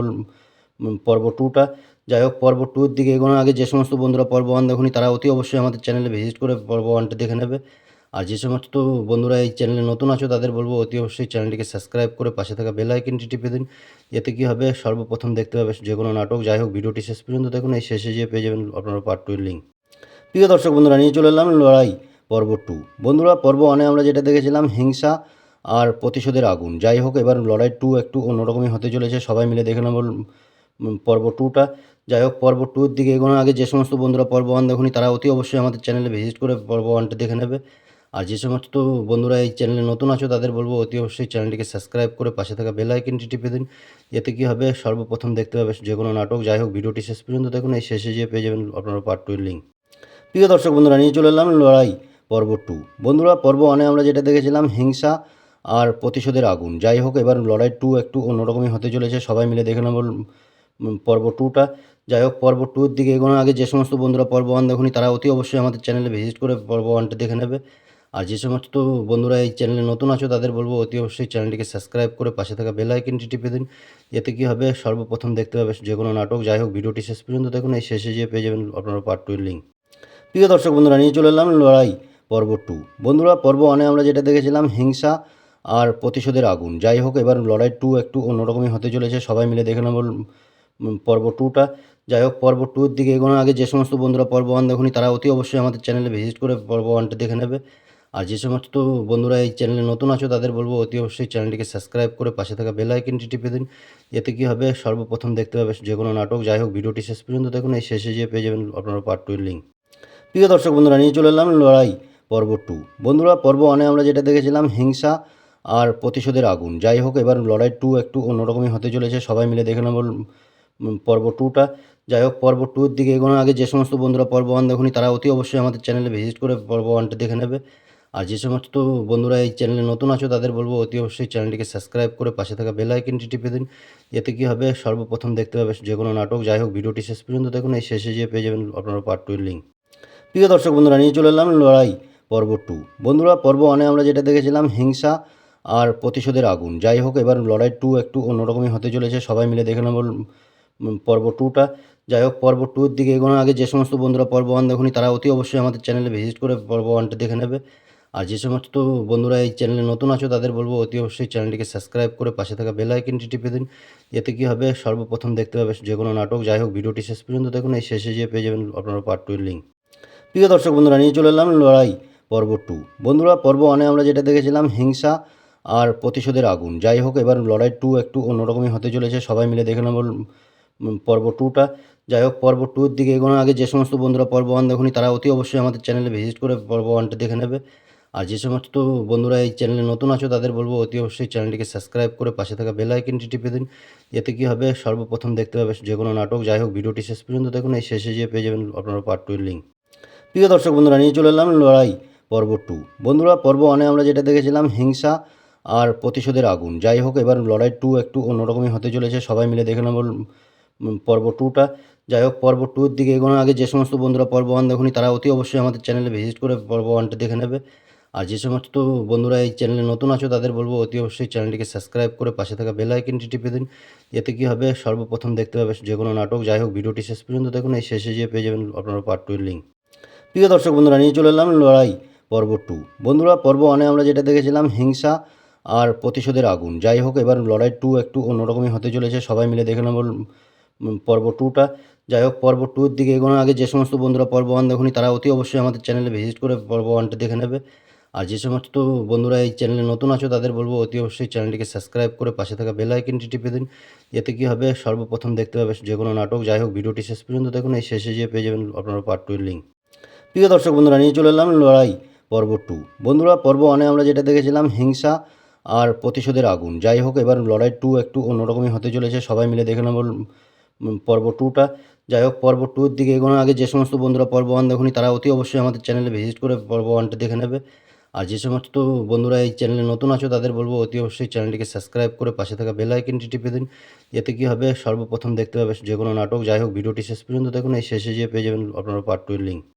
পর্ব টুটা যাই হোক, পর্ব টুর দিকে এগোনোর আগে যে সমস্ত বন্ধুরা পর্ব ওয়ান দেখুনি, তারা অতি অবশ্যই আমাদের চ্যানেলে ভিজিট করে পর্ব ওয়ানটা দেখে নেবে। আর যে সমস্ত বন্ধুরা এই চ্যানেলে নতুন আছো, তাদের বলব অতি অবশ্যই চ্যানেলটিকে সাবস্ক্রাইব করে পাশে থাকা বেল আইকনটি টিপে দিন। এতে কী হবে? সর্বপ্রথম দেখতে পাবে যে কোনো নাটক। যাই হোক ভিডিওটি শেষ পর্যন্ত দেখুন। এই শেষে যেয়ে পেয়ে যাবেন আপনারা পার্ট টুর লিঙ্ক প্রিয় দর্শক বন্ধুরা, নিয়ে চলে এলাম লড়াই পর্ব টু বন্ধুরা, পর্ব ওয়ানে আমরা যেটা দেখেছিলাম, হিংসা আর প্রতিশোধের আগুন। যাই হোক, এবার লড়াই টু একটু অন্যরকমই হতে চলেছে। সবাই মিলে দেখে নেব পর্ব টুটা যাই হোক, পর্ব টুর দিকে এগোনোর আগে যে সমস্ত বন্ধুরা পর্ব ওয়ান দেখুনি, তারা অতি অবশ্যই আমাদের চ্যানেলে ভিজিট করে পর্ব ওয়ানটা দেখে নেবে। আর যে সমস্ত বন্ধুরা এই চ্যানেলে নতুন আছো, তাদের বলব অতি অবশ্যই চ্যানেলটিকে সাবস্ক্রাইব করে পাশে থাকা বেল আইকনটি টিপে দিন। এতে কী হবে? সর্বপ্রথম দেখতে পাবে যে কোনো নাটক। যাই হোক ভিডিওটি শেষ পর্যন্ত দেখুন। এই শেষে যেয়ে পেয়ে যাবেন আপনারা পার্ট টুর লিঙ্ক প্রিয় দর্শক বন্ধুরা, নিয়ে চলে এলাম লড়াই পর্ব টু বন্ধুরা, পর্ব ওয়ানে আমরা যেটা দেখেছিলাম, হিংসা আর প্রতিশোধের আগুন। যাই হোক, এবার লড়াই টু একটু অন্যরকমই হতে চলেছে। সবাই মিলে দেখে নেব পর্ব টুটা যাই হোক, পর্ব টুর দিকে এগোনোর আগে যে সমস্ত বন্ধুরা পর্ব ওয়ান দেখুনি, তারা অতি অবশ্যই আমাদের চ্যানেলে ভিজিট করে পর্ব ওয়ানটা দেখে নেবে। আর যে সমস্ত বন্ধুরা এই চ্যানেলে নতুন আছো, তাদের বলব অতি অবশ্যই চ্যানেলটিকে সাবস্ক্রাইব করে পাশে থাকা বেল আইকনটি টিপে দিন। এতে কী হবে? সর্বপ্রথম দেখতে পাবে যে কোনো নাটক। যাই হোক ভিডিওটি শেষ পর্যন্ত দেখুন। এই শেষে যেয়ে পেয়ে যাবেন আপনারা পার্ট টুর লিঙ্ক প্রিয় দর্শক বন্ধুরা, নিয়ে চলে এলাম লড়াই পর্ব টু বন্ধুরা, পর্ব ওয়ানে আমরা যেটা দেখেছিলাম, হিংসা আর প্রতিশোধের আগুন। যাই হোক, এবার লড়াই টু একটু অন্যরকমই হতে চলেছে। সবাই মিলে দেখে নেব পর্ব টুটা যাই হোক, পর্ব টুর দিকে এগোনোর আগে যে সমস্ত বন্ধুরা পর্ব ওয়ান দেখুনি, তারা অতি অবশ্যই আমাদের চ্যানেলে ভিজিট করে পর্ব ওয়ানটা দেখে নেবে। আর যে সমস্ত বন্ধুরা এই চ্যানেলে নতুন আছো, তাদের বলব অতি অবশ্যই চ্যানেলটিকে সাবস্ক্রাইব করে পাশে থাকা বেল আইকনটি টিপে দিন। এতে কী হবে? সর্বপ্রথম দেখতে পাবে যে কোনো নাটক। যাই হোক ভিডিওটি শেষ পর্যন্ত দেখুন। এই শেষে যেয়ে পেয়ে যাবেন আপনারা পার্ট টুর লিঙ্ক প্রিয় দর্শক বন্ধুরা, নিয়ে চলে এলাম লড়াই পর্ব টু বন্ধুরা, পর্ব ওয়ানে আমরা যেটা দেখেছিলাম, হিংসা আর প্রতিশোধের আগুন। যাই হোক, এবার লড়াই টু একটু অন্যরকমই হতে চলেছে। সবাই মিলে দেখে নেব পর্ব টুটা যাই হোক, পর্ব টুর দিকে এগোনোর আগে যে সমস্ত বন্ধুরা পর্ব ওয়ান দেখুনি, তারা অতি অবশ্যই আমাদের চ্যানেলে ভিজিট করে পর্ব ওয়ানটা দেখে নেবে। আর যে সমস্ত বন্ধুরা এই চ্যানেলে নতুন আছো, তাদের বলব অতি অবশ্যই চ্যানেলটিকে সাবস্ক্রাইব করে পাশে থাকা বেল আইকনটি টিপে দিন। এতে কী হবে? সর্বপ্রথম দেখতে পাবে যে কোনো নাটক। যাই হোক ভিডিওটি শেষ পর্যন্ত দেখুন। এই শেষে যেয়ে পেয়ে যাবেন আপনারা পার্ট টুর লিঙ্ক প্রিয় দর্শক বন্ধুরা, নিয়ে চলে এলাম লড়াই পর্ব টু বন্ধুরা, পর্ব ওয়ানে আমরা যেটা দেখেছিলাম, হিংসা আর প্রতিশোধের আগুন। যাই হোক, এবার লড়াই টু একটু অন্যরকমই হতে চলেছে। সবাই মিলে দেখে নেব পর্ব টুটা যাই হোক, পর্ব টুর দিকে এগোনোর আগে যে সমস্ত বন্ধুরা পর্ব ওয়ান দেখুনি, তারা অতি অবশ্যই আমাদের চ্যানেলে ভিজিট করে পর্ব ওয়ানটা দেখে নেবে। আর যে সমস্ত বন্ধুরা এই চ্যানেলে নতুন আছো, তাদের বলব অতি অবশ্যই চ্যানেলটিকে সাবস্ক্রাইব করে পাশে থাকা বেল আইকনটি টিপে দিন। এতে কী হবে? সর্বপ্রথম দেখতে পাবে যে কোনো নাটক। যাই হোক ভিডিওটি শেষ পর্যন্ত দেখুন। এই শেষে যেয়ে পেয়ে যাবেন আপনারা পার্ট টুর লিঙ্ক প্রিয় দর্শক বন্ধুরা, নিয়ে চলে এলাম লড়াই পর্ব টু বন্ধুরা, পর্ব ওয়ানে আমরা যেটা দেখেছিলাম, হিংসা আর প্রতিশোধের আগুন। যাই হোক, এবার লড়াই টু একটু অন্যরকমই হতে চলেছে। সবাই মিলে দেখে নেব পর্ব টুটা যাই হোক, পর্ব টুর দিকে এগোনোর আগে যে সমস্ত বন্ধুরা পর্ব ওয়ান দেখুনি, তারা অতি অবশ্যই আমাদের চ্যানেলে ভিজিট করে পর্ব ওয়ানটা দেখে নেবে। আর যে সমস্ত বন্ধুরা এই চ্যানেলে নতুন আছো, তাদের বলব অতি অবশ্যই চ্যানেলটিকে সাবস্ক্রাইব করে পাশে থাকা বেল আইকনটি টিপে দিন। এতে কী হবে? সর্বপ্রথম দেখতে পাবে যে কোনো নাটক। যাই হোক ভিডিওটি শেষ পর্যন্ত দেখুন। এই শেষে যেয়ে পেয়ে যাবেন আপনারা পার্ট টুর লিঙ্ক প্রিয় দর্শক বন্ধুরা, নিয়ে চলে এলাম লড়াই পর্ব টু বন্ধুরা, পর্ব ওয়ানে আমরা যেটা দেখেছিলাম, হিংসা আর প্রতিশোধের আগুন। যাই হোক, এবার লড়াই টু একটু অন্যরকমই হতে চলেছে। সবাই মিলে দেখে নেব পর্ব টুটা যাই হোক, পর্ব টুর দিকে এগোনোর আগে যে সমস্ত বন্ধুরা পর্ব ওয়ান দেখুনি, তারা অতি অবশ্যই আমাদের চ্যানেলে ভিজিট করে পর্ব ওয়ানটা দেখে নেবে। আর যে সমস্ত বন্ধুরা এই চ্যানেলে নতুন আছো, তাদের বলব অতি অবশ্যই চ্যানেলটিকে সাবস্ক্রাইব করে পাশে থাকা বেল আইকনটি টিপে দিন। এতে কী হবে? সর্বপ্রথম দেখতে পাবে যে কোনো নাটক। যাই হোক ভিডিওটি শেষ পর্যন্ত দেখুন। এই শেষে যেয়ে পেয়ে যাবেন আপনারা পার্ট টুর লিঙ্ক প্রিয় দর্শক বন্ধুরা, নিয়ে চলে এলাম লড়াই পর্ব টু বন্ধুরা, পর্ব ওয়ানে আমরা যেটা দেখেছিলাম, হিংসা আর প্রতিশোধের আগুন। যাই হোক, এবার লড়াই টু একটু অন্যরকমই হতে চলেছে। সবাই মিলে দেখে নেব পর্ব টুটা যাই হোক, পর্ব টুর দিকে এগোনোর আগে যে সমস্ত বন্ধুরা পর্ব ওয়ান দেখুনি, তারা অতি অবশ্যই আমাদের চ্যানেলে ভিজিট করে পর্ব ওয়ানটা দেখে নেবে। আর যে সমস্ত বন্ধুরা এই চ্যানেলে নতুন আছো, তাদের বলব অতি অবশ্যই চ্যানেলটিকে সাবস্ক্রাইব করে পাশে থাকা বেল আইকনটি টিপে দিন। এতে কী হবে? সর্বপ্রথম দেখতে পাবে যে কোনো নাটক। যাই হোক ভিডিওটি শেষ পর্যন্ত দেখুন। এই শেষে যেয়ে পেয়ে যাবেন আপনারা পার্ট টু এর লিঙ্ক প্রিয় দর্শক বন্ধুরা, নিয়ে চলে এলাম লড়াই পর্ব টু বন্ধুরা, পর্ব ওয়ানে আমরা যেটা দেখেছিলাম, হিংসা আর প্রতিশোধের আগুন। যাই হোক, এবার লড়াই টু একটু অন্যরকমই হতে চলেছে। সবাই মিলে দেখে নেব পর্ব টুটা যাই হোক, পর্ব টুর দিকে এগোনোর আগে যে সমস্ত বন্ধুরা পর্ব ওয়ান দেখুনি, তারা অতি অবশ্যই আমাদের চ্যানেলে ভিজিট করে পর্ব ওয়ানটা দেখে নেবে। আর যে সমস্ত বন্ধুরা এই চ্যানেলে নতুন আছো, তাদের বলব অতি অবশ্যই চ্যানেলটিকে সাবস্ক্রাইব করে পাশে থাকা বেল আইকনটি টিপে দিন। এতে কী হবে? সর্বপ্রথম দেখতে পাবে যে কোনো নাটক। যাই হোক, ভিডিওটি শেষ পর্যন্ত দেখুন। এই শেষে যেয়ে পেয়ে যাবেন আপনারা পার্ট টু এর লিঙ্ক